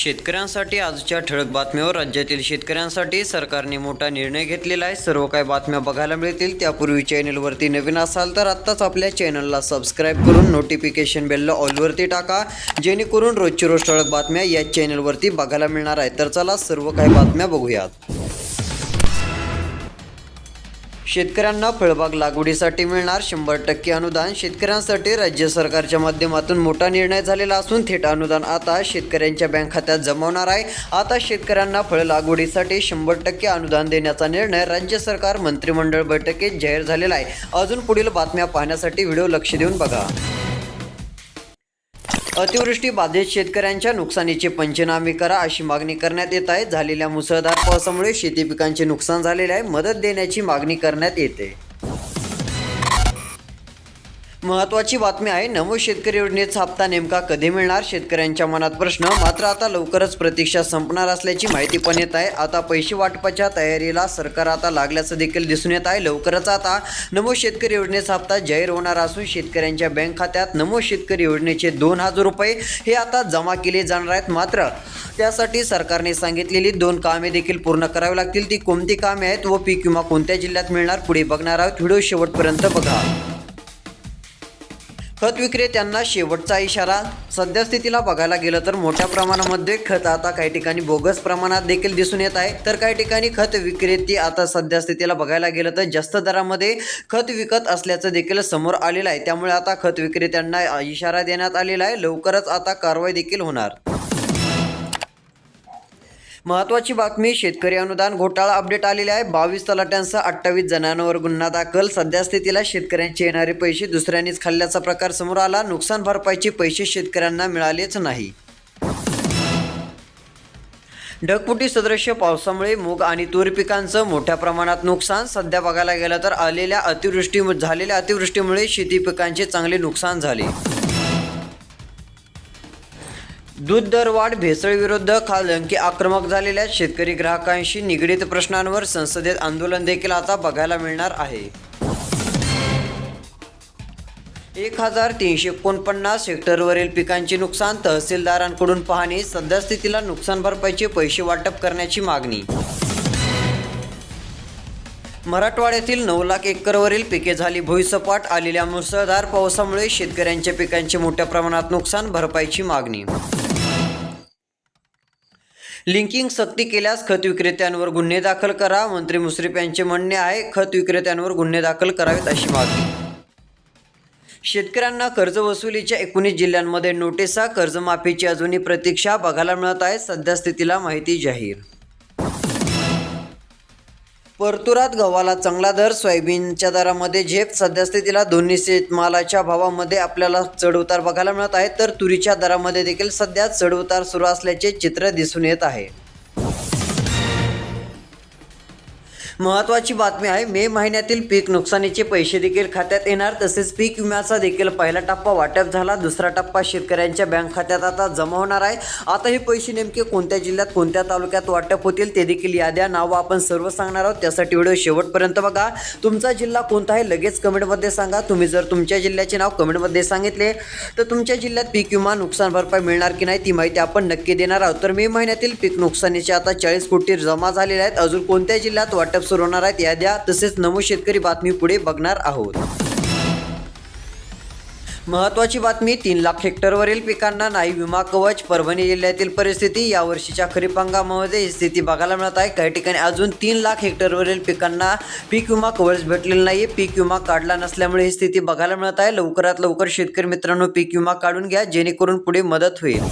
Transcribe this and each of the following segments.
शेतकऱ्यांसाठी आजच्या ठळक बातम्यावर राज्यातील शेतकऱ्यांसाठी सरकारने मोठा निर्णय घेतलेला आहे. सर्व काही बातम्या बघायला मिळतील. त्यापूर्वी चॅनलवरती नवीन असाल तर आत्ताच आपल्या चॅनलला सबस्क्राईब करून नोटिफिकेशन बेलला ऑलवरती टाका. जेणेकरून रोजची रोज ठळक बातम्या या चॅनलवरती बघायला मिळणार आहे तर चला सर्व काही बातम्या बघूयात. शेतकऱ्यांना फळबाग लागवडीसाठी मिळणार शंभर टक्के अनुदान. शेतकऱ्यांसाठी राज्य सरकारच्या माध्यमातून मोठा निर्णय झालेला असून थेट अनुदान आता शेतकऱ्यांच्या बँक खात्यात जमवणार आहे. आता शेतकऱ्यांना फळ लागवडीसाठी शंभर टक्के अनुदान देण्याचा निर्णय राज्य सरकार मंत्रिमंडळ बैठकीत जाहीर झालेला आहे. अजून पुढील बातम्या पाहण्यासाठी व्हिडिओ लक्ष देऊन बघा. अतिवृष्टी बाधित शेतकऱ्यांच्या नुकसानीचे पंचनामे करा अशी मागणी करण्यात येत आहे. झालेल्या मुसळधार पावसामुळे शेती पिकांचे नुकसान झालेले आहे. मदत देण्याची मागणी करण्यात येते. महत्वाची बातमी आहे नमो शेतकरी योजनेचा हप्ता नेमका कधी मिळणार? शेतकऱ्यांच्या मनात प्रश्न. मात्र आता लवकरच प्रतीक्षा संपणार असल्याची माहिती पण येत आहे. आता पैसे वाटपाच्या तयारीला सरकार आता लागल्याचं देखील दिसून येत आहे. लवकरच आता नमो शेतकरी योजनेचा हप्ता जाहीर होणार असून शेतकऱ्यांच्या बँक खात्यात नमो शेतकरी योजनेचे दोन हजार रुपये हे आता जमा केले जाणार आहेत. मात्र त्यासाठी सरकारने सांगितलेली दोन कामे देखील पूर्ण करावी लागतील. ती कोणती कामे आहेत व पीक विमा कोणत्या जिल्ह्यात मिळणार? पुढे बघणार आहोत. व्हिडिओ शेवटपर्यंत बघा. खत विक्रेत्यांना शेवटचा इशारा. सद्यस्थितीला बघायला गेलं तर मोठ्या प्रमाणामध्ये खत आता काही ठिकाणी बोगस प्रमाणात देखील दिसून येत आहे. तर काही ठिकाणी खत विक्रेते आता सद्यस्थितीला बघायला गेलं तर जास्त दरामध्ये खत विकत असल्याचं देखील समोर आलेलं आहे. त्यामुळे आता खत विक्रेत्यांना इशारा देण्यात आलेला आहे. लवकरच आता कारवाई देखील होणार. महत्वाची बातमी शेतकरी अनुदान घोटाळा अपडेट आलेले आहे. बावीस तलाट्यांसह अठ्ठावीस जणांवर गुन्हा दाखल. सध्या स्थितीला शेतकऱ्यांचे येणारे पैसे दुसऱ्यांनीच खाल्ल्याचा प्रकार समोर आला. नुकसान भरपाईचे पैसे शेतकऱ्यांना मिळालेच नाही. ढगपुटी सदृश्य पावसामुळे मूग आणि तूर पिकांचं मोठ्या प्रमाणात नुकसान. सध्या बघायला गेलं तर आलेल्या अतिवृष्टी झालेल्या अतिवृष्टीमुळे शेती पिकांचे चांगले नुकसान झाले. दूध दरवाढ भेसळविरुद्ध खाल आक्रमक झालेल्या शेतकरी ग्राहकांशी निगडीत प्रश्नांवर संसदेत आंदोलन देखील आता बघायला मिळणार आहे. एक हजार तीनशे एकोणपन्नास हेक्टरवरील पिकांचे नुकसान तहसीलदारांकडून पाहणी सद्यस्थितीला नुकसान भरपाईचे पैसे वाटप करण्याची मागणी. मराठवाड्यातील नऊ लाख एकरवरील पिके झाली भुईसपाट आलेल्या मुसळधार पावसामुळे शेतकऱ्यांच्या पिकांचे मोठ्या प्रमाणात नुकसान भरपाईची मागणी. लिंकिंग सक्ती केल्यास खत विक्रेत्यांवर गुन्हे दाखल करा. मंत्री मुश्रीफ यांचे म्हणणे आहे खत विक्रेत्यांवर गुन्हे दाखल करावेत अशी मागणी. शेतकऱ्यांना कर्जवसुलीच्या एकोणीस जिल्ह्यांमध्ये नोटिसा कर्जमाफीची अजूनही प्रतीक्षा बघायला मिळत आहे. सध्या स्थितीला माहिती जाहीर परतुरात गव्हाला चांगला दर सोयाबीनच्या दरामध्ये झेप सध्या स्थितीला दोन्ही शेतमालाच्या भावामध्ये आपल्याला चढउतार बघायला मिळत आहे. तर तुरीच्या दरामध्ये देखील सध्या चढउतार सुरू असल्याचे चित्र दिसून येत आहे. महत्त्वाची बातमी आहे मे महिन्यातील पीक नुकसानीचे पैसे देखील खात्यात येणार तसेच पीक विम्याचा देखील पहिला टप्पा वाटप झाला दुसरा टप्पा शेतकऱ्यांच्या बँक खात्यात आता जमा होणार आहे. आता हे पैसे नेमके कोणत्या जिल्ह्यात कोणत्या तालुक्यात वाटप होतील ते देखील याद्या नावं आपण सर्व सांगणार आहोत. त्यासाठी व्हिडिओ शेवटपर्यंत बघा. तुमचा जिल्हा कोणता आहे लगेच कमेंटमध्ये सांगा. तुम्ही जर तुमच्या जिल्ह्याचे नाव कमेंटमध्ये सांगितले तर तुमच्या जिल्ह्यात पीक विमा नुकसान भरपाई मिळणार की नाही ती माहिती आपण नक्की देणार आहोत. तर मे महिन्यातील पीक नुकसानीचे आता चाळीस कोटी जमा झालेले आहेत. अजून कोणत्या जिल्ह्यात वाटप सुरू होणार आहेत. याद्या तसेच नमो शेतकरी बातमी पुढे बघणार आहोत. महत्वाची बातमी तीन लाख हेक्टरवरील पिकांना नाही विमा कवच. परभणी जिल्ह्यातील परिस्थिती यावर्षीच्या खरीप हंगामामध्ये ही स्थिती बघायला मिळत आहे. काही ठिकाणी अजून तीन लाख हेक्टरवरील पिकांना पीक विमा कवच भेटलेला नाही पीक विमा काढला नसल्यामुळे ही स्थिती बघायला मिळत आहे. लवकरात लवकर शेतकरी मित्रांनो पीक विमा काढून घ्या. जेणेकरून पुढे मदत होईल.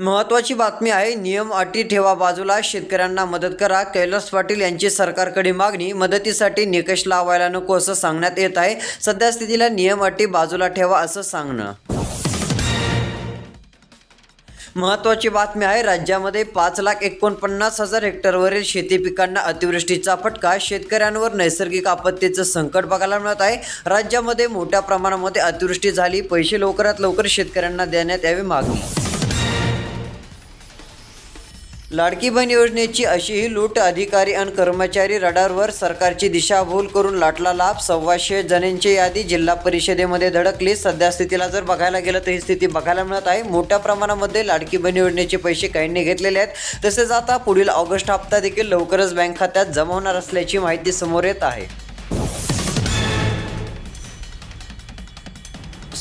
महत्वाची बातमी आहे नियम अटी ठेवा बाजूला शेतकऱ्यांना मदत करा. कैलास पाटील यांची सरकारकडे मागणी मदतीसाठी निकष लावायला नको असं सांगण्यात येत आहे. सध्या स्थितीला नियम अटी बाजूला ठेवा असं सांगणं. महत्वाची बातमी आहे राज्यामध्ये पाच लाख एकोणपन्नास हजार हेक्टरवरील शेती पिकांना अतिवृष्टीचा फटका. शेतकऱ्यांवर नैसर्गिक आपत्तीचं संकट बघायला मिळत आहे. राज्यामध्ये मोठ्या प्रमाणामध्ये अतिवृष्टी झाली. पैसे लवकरात लवकर शेतकऱ्यांना देण्यात यावी मागणी. लाडकी बहीण योजनेची अशीही लूट अधिकारी आणि कर्मचारी रडारवर सरकारची दिशाभूल करून लाटला लाभ. सव्वाशे जणांची यादी जिल्हा परिषदेमध्ये धडकली. सध्या स्थितीला जर बघायला गेलं तर ही स्थिती बघायला मिळत आहे. मोठ्या प्रमाणामध्ये लाडकी बहीण योजनेचे पैसे काहींनी घेतलेले आहेत. तसेच आता पुढील ऑगस्ट हप्ता देखील लवकरच बँक खात्यात जमा होणार असल्याची माहिती समोर येत आहे.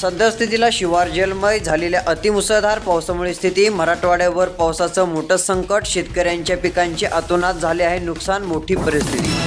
सद्यस्थितीला शिवार जलमय झालेल्या अतिमुसळधार पावसामुळे स्थिती मराठवाड्यावर पावसाचं मोठं संकट शेतकऱ्यांच्या पिकांचे अतोनात झाले आहे नुकसान मोठी परिस्थिती.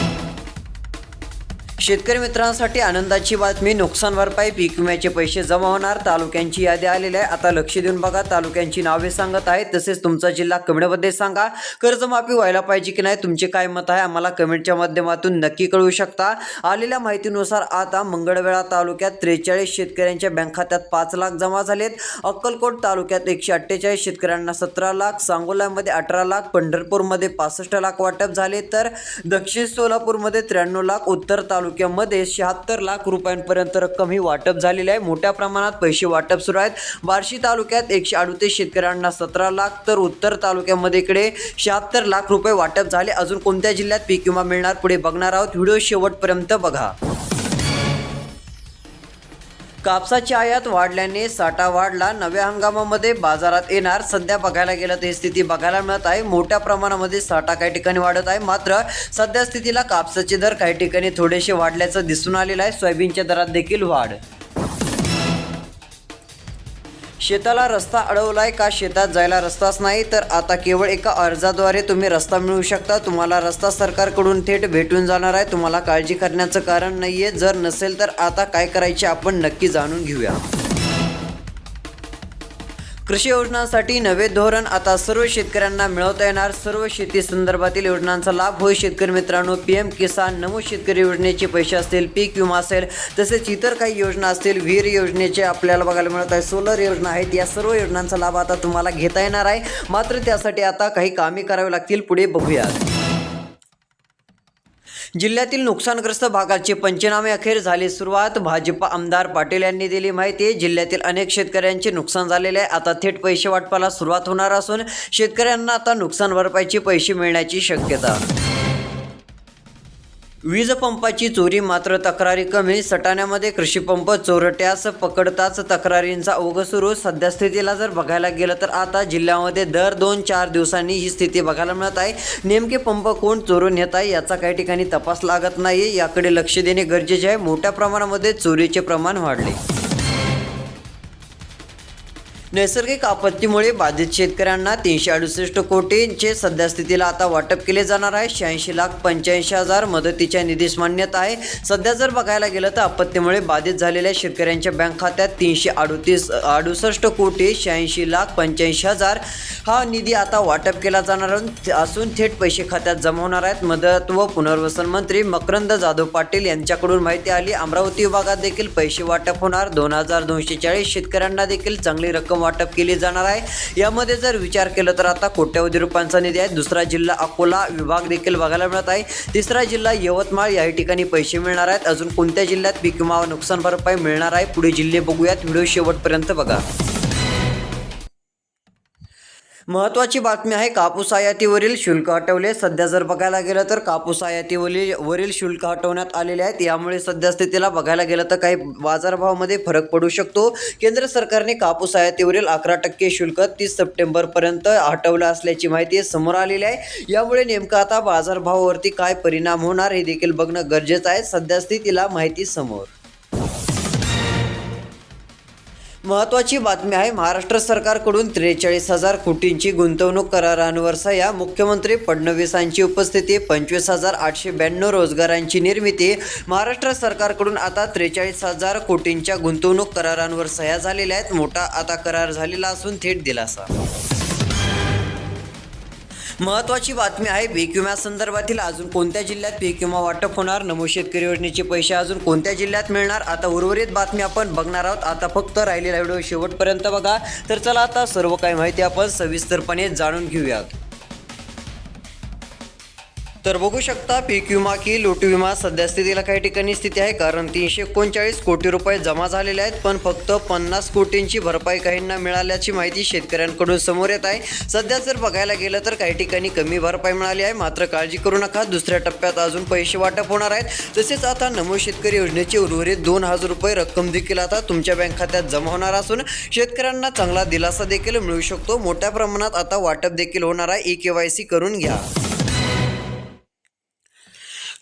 शेतकरी मित्रांसाठी आनंदाची बातमी नुकसान भरपाई पीक विम्याचे पैसे जमा होणार तालुक्यांची यादी आलेली आहे. आता लक्ष देऊन बघा तालुक्यांची नावे सांगत आहेत. तसेच तुमचा जिल्हा कमेंटमध्ये सांगा. कर्जमाफी व्हायला पाहिजे की नाही तुमचे काय मत आहे आम्हाला कमेंटच्या माध्यमातून नक्की कळवू शकता. आलेल्या माहितीनुसार आता मंगळवेळा तालुक्यात त्रेचाळीस शेतकऱ्यांच्या बँक खात्यात पाच लाख जमा झालेत. अक्कलकोट तालुक्यात एकशे अठ्ठेचाळीस शेतकऱ्यांना सतरा लाख सांगोल्यामध्ये अठरा लाख पंढरपूरमध्ये पासष्ट लाख वाटप झाले. तर दक्षिण सोलापूरमध्ये त्र्याण्णव लाख उत्तर तालुक्यामध्ये शहात्तर लाख रुपयांपर्यंत रक्कम ही वाटप झालेली आहे. मोठ्या प्रमाणात पैसे वाटप सुरू आहेत. बार्शी तालुक्यात एकशे अडुतीस शेतकऱ्यांना सतरा लाख तर उत्तर तालुक्यामध्ये इकडे शहात्तर लाख रुपये वाटप झाले. अजून कोणत्या जिल्ह्यात पीक विमा मिळणार पुढे बघणार आहोत. व्हिडिओ शेवटपर्यंत बघा. कापसाची आयात वाढल्याने साठा वाढला. नव्या हंगामामध्ये बाजारात येणार. सध्या बघायला गेलं तर ही स्थिती बघायला मिळत आहे. मोठ्या प्रमाणामध्ये साठा काही ठिकाणी वाढत आहे. मात्र सध्या स्थितीला कापसाचे दर काही ठिकाणी थोडेसे वाढल्याचं दिसून आलेलं आहे. सोयाबीनच्या दरात देखील वाढ. शेताला रस्ता अडवलाय का? शेतात जायला रस्ताच नाही तर आता केवळ एका अर्जाद्वारे तुम्ही रस्ता मिळवू शकता. तुम्हाला रस्ता सरकारकडून थेट भेटून जाणार आहे. तुम्हाला काळजी करण्याचं कारण नाहीये. जर नसेल तर आता काय करायचे आपण नक्की जाणून घेऊया. कृषी योजनांसाठी नवे धोरण आता सर्व शेतकऱ्यांना मिळवता येणार. सर्व शेती संदर्भातील योजनांचा लाभ होईल शेतकरी मित्रांनो पी एम किसान नमो शेतकरी योजनेचे पैसे असतील पीक विमा असेल तसेच इतर काही योजना असतील विहीर योजनेचे आपल्याला बघायला मिळत आहे. सोलर योजना आहेत. या सर्व योजनांचा लाभ आता तुम्हाला घेता येणार आहे. मात्र त्यासाठी आता काही कामे करावी लागतील. पुढे बघूयात. जिल्ह्यातील नुकसानग्रस्त भागाचे पंचनामे अखेर झाली सुरुवात. भाजपा आमदार पाटील यांनी दिली माहिती. जिल्ह्यातील अनेक शेतकऱ्यांचे नुकसान झालेले आहे. आता थेट पैसे वाटपाला सुरुवात होणार असून शेतकऱ्यांना आता नुकसान भरपाईचे पैसे मिळण्याची शक्यता वीज पंपाची चोरी मात्र तक्रारी कमी सटाण्यामध्ये कृषीपंप चोरट्यास पकडताच तक्रारींचा ओघ सुरू. सध्या स्थितीला जर बघायला गेलं तर आता जिल्ह्यामध्ये दर दोन चार दिवसांनी ही स्थिती बघायला मिळत आहे. नेमके पंप कोण चोरून येत आहे याचा काही ठिकाणी तपास लागत नाही याकडे लक्ष देणे गरजेचे आहे. मोठ्या प्रमाणामध्ये चोरीचे प्रमाण वाढले. नैसर्गिक आपत्तीमुळे बाधित शेतकऱ्यांना तीनशे अडुसष्ट कोटींचे सध्या स्थितीला आता वाटप केले जाणार आहे. शहाऐंशी लाख पंच्याऐंशी हजार मदतीच्या निधीस मान्यता आहे. सध्या जर बघायला गेलं तर आपत्तीमुळे बाधित झालेल्या शेतकऱ्यांच्या बँक खात्यात तीनशे अडुतीस अडुसष्ट कोटी शहाऐंशी लाख पंच्याऐंशी हजार हा निधी आता वाटप केला जाणार असून थेट पैसे खात्यात जमा होणार आहेत. मदत व पुनर्वसन मंत्री मकरंद जाधव पाटील यांच्याकडून माहिती आली. अमरावती विभागात देखील पैसे वाटप होणार. दोन हजार दोनशे चाळीस शेतकऱ्यांना देखील चांगली रक्कम वाटप केले जाणार आहे. यामध्ये जर विचार केला तर आता कोट्यवधी रुपयांचा निधी आहे. दुसरा जिल्हा अकोला विभाग देखील बघायला मिळत आहे. तिसरा जिल्हा यवतमाळ या ठिकाणी पैसे मिळणार आहेत. अजून कोणत्या जिल्ह्यात पीक विमा नुकसान भरपाई मिळणार आहे? पुढे जिल्हे बघूयात. व्हिडिओ शेवटपर्यंत बघा. महत्त्वाची बातमी आहे कापूस आयातीवरील शुल्क हटवले सध्या जर बघायला गेलं तर कापूस आयातीवरील वरील शुल्क हटवण्यात आलेले आहेत. यामुळे सध्यास्थितीला बघायला गेलं तर काही बाजारभावामध्ये फरक पडू शकतो. केंद्र सरकारने कापूस आयातीवरील अकरा टक्के शुल्क तीस सप्टेंबरपर्यंत हटवलं असल्याची माहिती समोर आलेली आहे. यामुळे नेमकं आता बाजारभावावरती काय परिणाम होणार हे देखील बघणं गरजेचं आहे. सध्यास्थितीला माहिती समोर. महत्त्वाची बातमी आहे महाराष्ट्र सरकारकडून त्रेचाळीस हजार कोटींची गुंतवणूक करारांवर सह्या. मुख्यमंत्री फडणवीसांची उपस्थिती पंचवीस हजार आठशे ब्याण्णव रोजगारांची निर्मिती. महाराष्ट्र सरकारकडून आता त्रेचाळीस हजार कोटींच्या गुंतवणूक करारांवर सह्या झालेल्या आहेत. मोठा आता करार झालेला असून थेट दिलासा. महत्त्वाची बातमी आहे पीक विम्यासंदर्भातील अजून कोणत्या जिल्ह्यात पीक विमा वाटप होणार? नमो शेतकरी योजनेचे पैसे अजून कोणत्या जिल्ह्यात मिळणार? आता उर्वरित बातमी आपण बघणार आहोत. आता फक्त राहिलेला व्हिडिओ शेवटपर्यंत बघा. तर चला आता सर्व काही माहिती आपण सविस्तरपणे जाणून घेऊयात. तर बघू शकता पीक विमा की लूट विमा सध्या स्थितीला काही ठिकाणी स्थिती आहे. कारण तीनशे एकोणचाळीस कोटी रुपये जमा झालेले आहेत पण फक्त पन्नास कोटींची भरपाई काहींना मिळाल्याची माहिती शेतकऱ्यांकडून समोर येत आहे. सध्या जर बघायला गेलं तर काही ठिकाणी कमी भरपाई मिळाली आहे. मात्र काळजी करू नका दुसऱ्या टप्प्यात अजून पैसे वाटप होणार आहेत. तसेच आता नमो शेतकरी योजनेची उर्वरित दोन हजार रुपये रक्कम देखील आता तुमच्या बँक खात्यात जमा होणार असून शेतकऱ्यांना चांगला दिलासा देखील मिळू शकतो. मोठ्या प्रमाणात आता वाटप देखील होणार आहे. ई के वाय सी करून घ्या.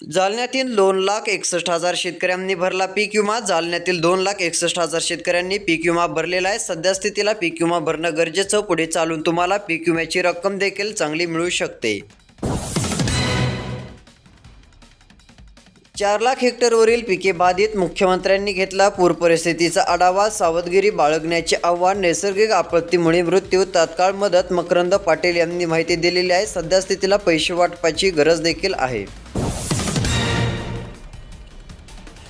जालन्यातील दोन लाख एकसष्ट हजार शेतकऱ्यांनी भरला पीक विमा. जालन्यातील दोन लाख एकसष्ट हजार शेतकऱ्यांनी पीक विमा भरलेला आहे. सध्यास्थितीला पीक विमा भरणं गरजेचं. पुढे चालून तुम्हाला पीक विम्याची रक्कम देखील चांगली मिळू शकते. चार लाख हेक्टरवरील पिके बाधित मुख्यमंत्र्यांनी घेतला पूर परिस्थितीचा आढावा. सावधगिरी बाळगण्याचे आव्हान नैसर्गिक आपत्तीमुळे मृत्यू तात्काळ मदत मकरंद पाटील यांनी माहिती दिलेली आहे. सध्या स्थितीला पैसे वाटपाची गरज देखील आहे.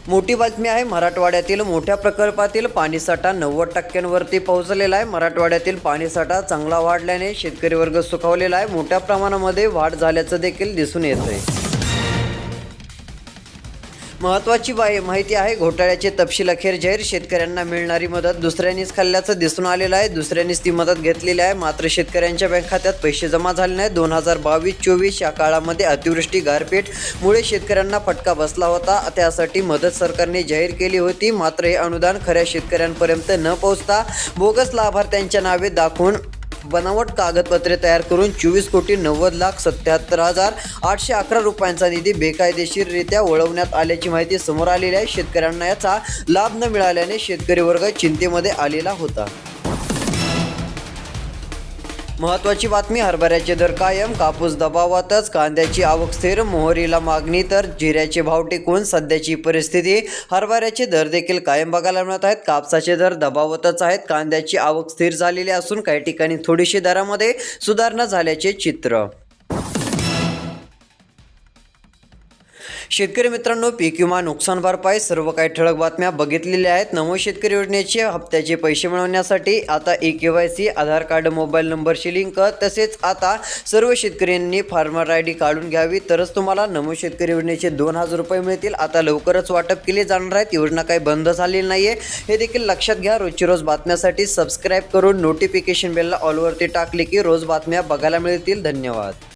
मोठी बातमी आहे मराठवाड्यातील मोठ्या प्रकल्पातील पाणीसाठा नव्वद टक्क्यांवरती पोहोचलेला आहे. मराठवाड्यातील पाणीसाठा चांगला वाढल्याने शेतकरी वर्ग सुखावलेला आहे. मोठ्या प्रमाणामध्ये वाढ झाल्याचं देखील दिसून येत आहे महत्वाची माहिती आहे घोटाळ्याचे तपशील अखेर जाहीर. शेतकऱ्यांना मिळणारी मदत दुसऱ्यांनीच खाल्ल्याचं दिसून आलेलं आहे. दुसऱ्यांनीच ती मदत घेतलेली आहे. मात्र शेतकऱ्यांच्या बँक खात्यात पैसे जमा झाले नाही दोन हजार बावीस चोवीस या काळामध्ये अतिवृष्टी गारपीटमुळे शेतकऱ्यांना फटका बसला होता. त्यासाठी मदत सरकारने जाहीर केली होती. मात्र हे अनुदान खऱ्या शेतकऱ्यांपर्यंत न पोहोचता बोगस लाभार्थ्यांच्या नावे दाखवून बनावट कागदपत्रे तयार करून चोवीस कोटी नव्वद लाख सत्याहत्तर हजार आठशे अकरा रुपयांचा निधी बेकायदेशीररित्या वळवण्यात आल्याची माहिती समोर आलेली आहे. शेतकऱ्यांना याचा लाभ न मिळाल्याने शेतकरी वर्ग चिंतेमध्ये आलेला होता. महत्वाची बातमी हरभऱ्याचे दर कायम कापूस दबावातच कांद्याची आवक स्थिर मोहरीला मागणी तर जिऱ्याचे भाव टिकून सध्याची परिस्थिती. हरभऱ्याचे दर देखील कायम बघायला मिळत आहेत. कापसाचे दर दबावतच आहेत. कांद्याची आवक स्थिर झालेली असून काही ठिकाणी थोडीशी दरामध्ये सुधारणा झाल्याचे चित्र. शेतकरी मित्रांनो पीक विमा नुकसान भरपाई सर्व काही ठळक बातम्या बघितलेल्या आहेत. नमो शेतकरी योजनेचे हप्त्याचे पैसे मिळवण्यासाठी आता E K Y C Aadhaar card mobile नंबरची लिंक तसेच आता सर्व शेतकऱ्यांनी फार्मर आय डी काढून घ्यावी. तरच तुम्हाला नमो शेतकरी योजनेचे दोन हजार रुपये मिळतील. आता लवकरच वाटप केले जाणार आहेत. योजना काही बंद झालेली नाही आहे हे देखील लक्षात घ्या. रोजची रोज बातम्यासाठी सबस्क्राईब करून नोटिफिकेशन बेलला ऑलवरती टाकले की रोज बातम्या बघायला मिळतील. धन्यवाद.